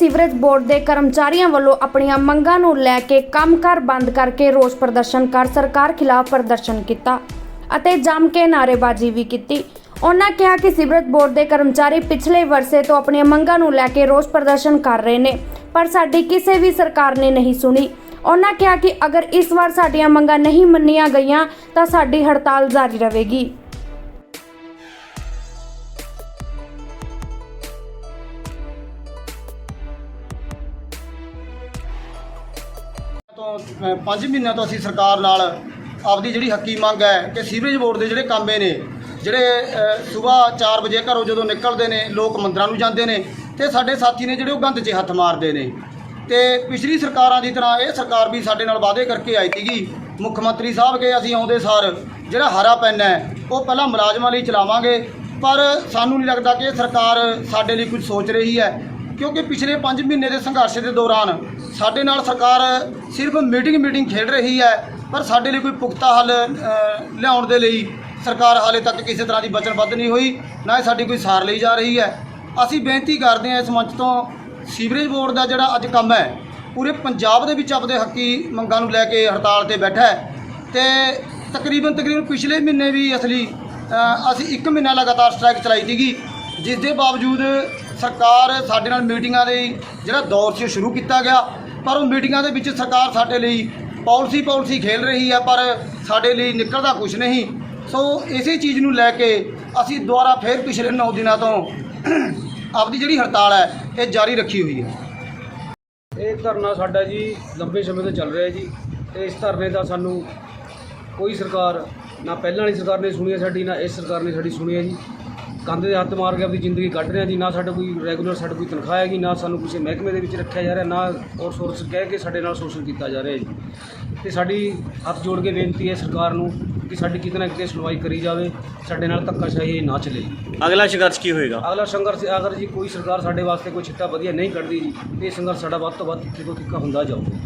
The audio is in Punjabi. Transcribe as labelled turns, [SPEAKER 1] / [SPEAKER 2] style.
[SPEAKER 1] ਸੀਵਰੇਜ ਬੋਰਡ ਦੇ ਕਰਮਚਾਰੀਆਂ ਵੱਲੋਂ ਆਪਣੀਆਂ ਮੰਗਾਂ ਨੂੰ ਲੈ ਕੇ ਕੰਮਕਾਰ ਬੰਦ ਕਰਕੇ ਰੋਸ ਪ੍ਰਦਰਸ਼ਨ ਕਰ ਸਰਕਾਰ ਖਿਲਾਫ ਪ੍ਰਦਰਸ਼ਨ ਕੀਤਾ ਅਤੇ ਜੰਮ ਕੇ ਨਾਅਰੇਬਾਜ਼ੀ ਵੀ ਕੀਤੀ। ਉਹਨਾਂ ਕਿਹਾ ਕਿ ਸੀਵਰੇਜ ਬੋਰਡ ਦੇ ਕਰਮਚਾਰੀ ਪਿਛਲੇ ਵਰਸੇ ਤੋਂ ਆਪਣੀਆਂ ਮੰਗਾਂ ਨੂੰ ਲੈ ਕੇ ਰੋਸ ਪ੍ਰਦਰਸ਼ਨ ਕਰ ਰਹੇ ਨੇ, ਪਰ ਸਾਡੀ ਕਿਸੇ ਵੀ ਸਰਕਾਰ ਨੇ ਨਹੀਂ ਸੁਣੀ। ਉਹਨਾਂ ਕਿਹਾ ਕਿ ਅਗਰ ਇਸ ਵਾਰ ਸਾਡੀਆਂ ਮੰਗਾਂ ਨਹੀਂ ਮੰਨੀਆਂ ਗਈਆਂ, ਤਾਂ ਸਾਡੀ ਹੜਤਾਲ ਜਾਰੀ ਰਹੇਗੀ।
[SPEAKER 2] ਤੋਂ 5 ਮਹੀਨਿਆਂ ਤੋਂ ਅਸੀਂ ਸਰਕਾਰ ਨਾਲ ਆਪਦੀ ਜਿਹੜੀ ਹੱਕੀ ਮੰਗ ਹੈ ਕਿ ਸੀਵਰੇਜ ਬੋਰਡ ਦੇ ਜਿਹੜੇ ਕਾਮੇ ਨੇ, ਜਿਹੜੇ ਸਵੇਰ 4 ਵਜੇ ਘਰੋਂ ਜਦੋਂ ਨਿਕਲਦੇ ਨੇ, ਲੋਕ ਮੰਦਰਾਂ ਨੂੰ ਜਾਂਦੇ ਨੇ ਤੇ ਸਾਡੇ ਸਾਥੀ ਨੇ ਜਿਹੜੇ ਉਹ ਗੰਦ 'ਚ ਹੱਥ ਮਾਰਦੇ ਨੇ। ਤੇ ਪਿਛਲੀ ਸਰਕਾਰਾਂ ਦੀ ਤਰ੍ਹਾਂ ਇਹ ਸਰਕਾਰ ਵੀ ਸਾਡੇ ਨਾਲ ਵਾਅਦੇ ਕਰਕੇ ਆਈ ਸੀਗੀ। ਮੁੱਖ ਮੰਤਰੀ ਸਾਹਿਬ ਕੇ ਅਸੀਂ ਆਉਂਦੇ ਸਾਰ ਜਿਹੜਾ ਹਰਾ ਪੈਨ ਹੈ, ਉਹ ਪਹਿਲਾਂ ਮੁਲਾਜ਼ਮਾਂ ਲਈ ਚਲਾਵਾਂਗੇ, ਪਰ ਸਾਨੂੰ ਨਹੀਂ ਲੱਗਦਾ ਕਿ ਇਹ ਸਰਕਾਰ ਸਾਡੇ ਲਈ ਕੁਝ ਸੋਚ ਰਹੀ ਹੈ। ਕਿਉਂਕਿ ਪਿਛਲੇ 5 ਮਹੀਨੇ ਦੇ ਸੰਘਰਸ਼ ਦੇ ਦੌਰਾਨ ਸਾਡੇ ਨਾਲ ਸਰਕਾਰ ਸਿਰਫ ਮੀਟਿੰਗ ਮੀਟਿੰਗ ਖੇਡ ਰਹੀ ਹੈ, ਪਰ ਸਾਡੇ ਲਈ ਕੋਈ ਪੁਖਤਾ ਹੱਲ ਲਿਆਉਣ ਦੇ ਲਈ ਸਰਕਾਰ ਹਾਲੇ ਤੱਕ ਕਿਸੇ ਤਰ੍ਹਾਂ ਦੀ ਵਚਨਬੱਧ ਨਹੀਂ ਹੋਈ, ਨਾ ਹੀ ਸਾਡੀ ਕੋਈ ਸਾਰ ਲਈ ਜਾ ਰਹੀ ਹੈ। ਅਸੀਂ ਬੇਨਤੀ ਕਰਦੇ ਹਾਂ ਇਸ ਮੰਚ ਤੋਂ, ਸੀਵਰੇਜ ਬੋਰਡ ਦਾ ਜਿਹੜਾ ਅੱਜ ਕੰਮ ਹੈ, ਪੂਰੇ ਪੰਜਾਬ ਦੇ ਵਿੱਚ ਆਪਦੇ ਹੱਕੀ ਮੰਗਾਂ ਨੂੰ ਲੈ ਕੇ ਹੜਤਾਲ ਤੇ ਬੈਠਾ ਹੈ। ਤੇ ਤਕਰੀਬਨ ਤਕਰੀਬਨ ਪਿਛਲੇ ਮਹੀਨੇ ਵੀ ਅਸਲੀ ਅਸੀਂ 1 ਮਹੀਨਾ ਲਗਾਤਾਰ ਸਟ੍ਰਾਈਕ ਚਲਾਈ ਸੀਗੀ, ਜਿਸ ਦੇ ਬਾਵਜੂਦ ਸਰਕਾਰ ਸਾਡੇ ਨਾਲ ਮੀਟਿੰਗਾਂ ਦੇ ਜਿਹੜਾ ਦੌਰ ਸੀ ਉਹ ਸ਼ੁਰੂ ਕੀਤਾ ਗਿਆ, ਪਰ ਉਹ ਮੀਟਿੰਗਾਂ ਦੇ ਵਿੱਚ ਸਰਕਾਰ ਸਾਡੇ ਲਈ ਪਾਲਿਸੀ ਪਾਲਿਸੀ ਖੇਲ ਰਹੀ ਹੈ ਪਰ ਸਾਡੇ ਲਈ ਨਿਕਲਦਾ ਕੁਝ ਨਹੀਂ। ਸੋ ਇਸੇ ਚੀਜ਼ ਨੂੰ ਲੈ ਕੇ ਅਸੀਂ ਦੁਬਾਰਾ ਫੇਰ ਪਿਛਲੇ 9 ਦਿਨਾਂ ਤੋਂ ਆਪਦੀ ਜਿਹੜੀ ਹੜਤਾਲ ਹੈ, ਇਹ ਜਾਰੀ ਰੱਖੀ ਹੋਈ ਹੈ।
[SPEAKER 3] ਇਹ ਧਰਨਾ ਸਾਡਾ ਜੀ ਲੰਬੇ ਸਮੇਂ ਤੋਂ ਚੱਲ ਰਿਹਾ ਜੀ। ਤੇ ਇਸ ਧਰਨੇ ਦਾ ਸਾਨੂੰ ਕੋਈ ਸਰਕਾਰ ਨਾ ਪਹਿਲਾਂ ਵਾਲੀ ਸਰਕਾਰ ਨੇ ਸੁਣੀ ਹੈ ਸਾਡੀ ਨਾ ਇਸ ਸਰਕਾਰ ਨੇ ਸਾਡੀ ਸੁਣੀ ਹੈ ਜੀ। ਕੰਧ ਦੇ ਹੱਥ ਮਾਰ ਕੇ ਆਪਣੀ ਜ਼ਿੰਦਗੀ ਕੱਢ ਰਹੇ ਹਾਂ ਜੀ ਨਾ ਸਾਡਾ ਕੋਈ ਰੈਗੂਲਰ ਸਾਡਾ ਕੋਈ ਤਨਖਾਹ ਹੈਗੀ ਨਾ ਸਾਨੂੰ ਕਿਸੇ ਮਹਿਕਮੇ ਦੇ ਵਿੱਚ ਰੱਖਿਆ ਜਾ ਰਿਹਾ ਨਾ ਔਰ ਸੋਰਸ ਕਹਿ ਕੇ ਸਾਡੇ ਨਾਲ ਸ਼ੋਸ਼ਣ ਕੀਤਾ ਜਾ ਰਿਹਾ ਜੀ। ਤੇ ਸਾਡੀ ਹੱਥ ਜੋੜ ਕੇ ਬੇਨਤੀ ਹੈ ਸਰਕਾਰ ਨੂੰ ਕਿ ਸਾਡੀ ਕਿਤੇ ਨਾ ਕਿਤੇ ਸੁਣਵਾਈ ਕਰੀ ਜਾਵੇ ਸਾਡੇ ਨਾਲ ਧੱਕਾਸ਼ਾਹੀ ਨਾ ਚੱਲੇ।
[SPEAKER 4] ਅਗਲਾ ਸੰਘਰਸ਼ ਕੀ ਹੋਏਗਾ?
[SPEAKER 3] ਅਗਲਾ ਸੰਘਰਸ਼ ਅਗਰ ਜੀ ਕੋਈ ਸਰਕਾਰ ਸਾਡੇ ਵਾਸਤੇ ਕੋਈ ਛਿੱਟਾ ਵਧੀਆ ਨਹੀਂ ਕੱਢਦੀ ਜੀ ਇਹ ਸੰਘਰਸ਼ ਸਾਡਾ ਵੱਧ ਤੋਂ ਵੱਧ ਤਿੱਖੇ ਤੋਂ ਤਿੱਖਾ ਹੁੰਦਾ ਜਾਊਗਾ।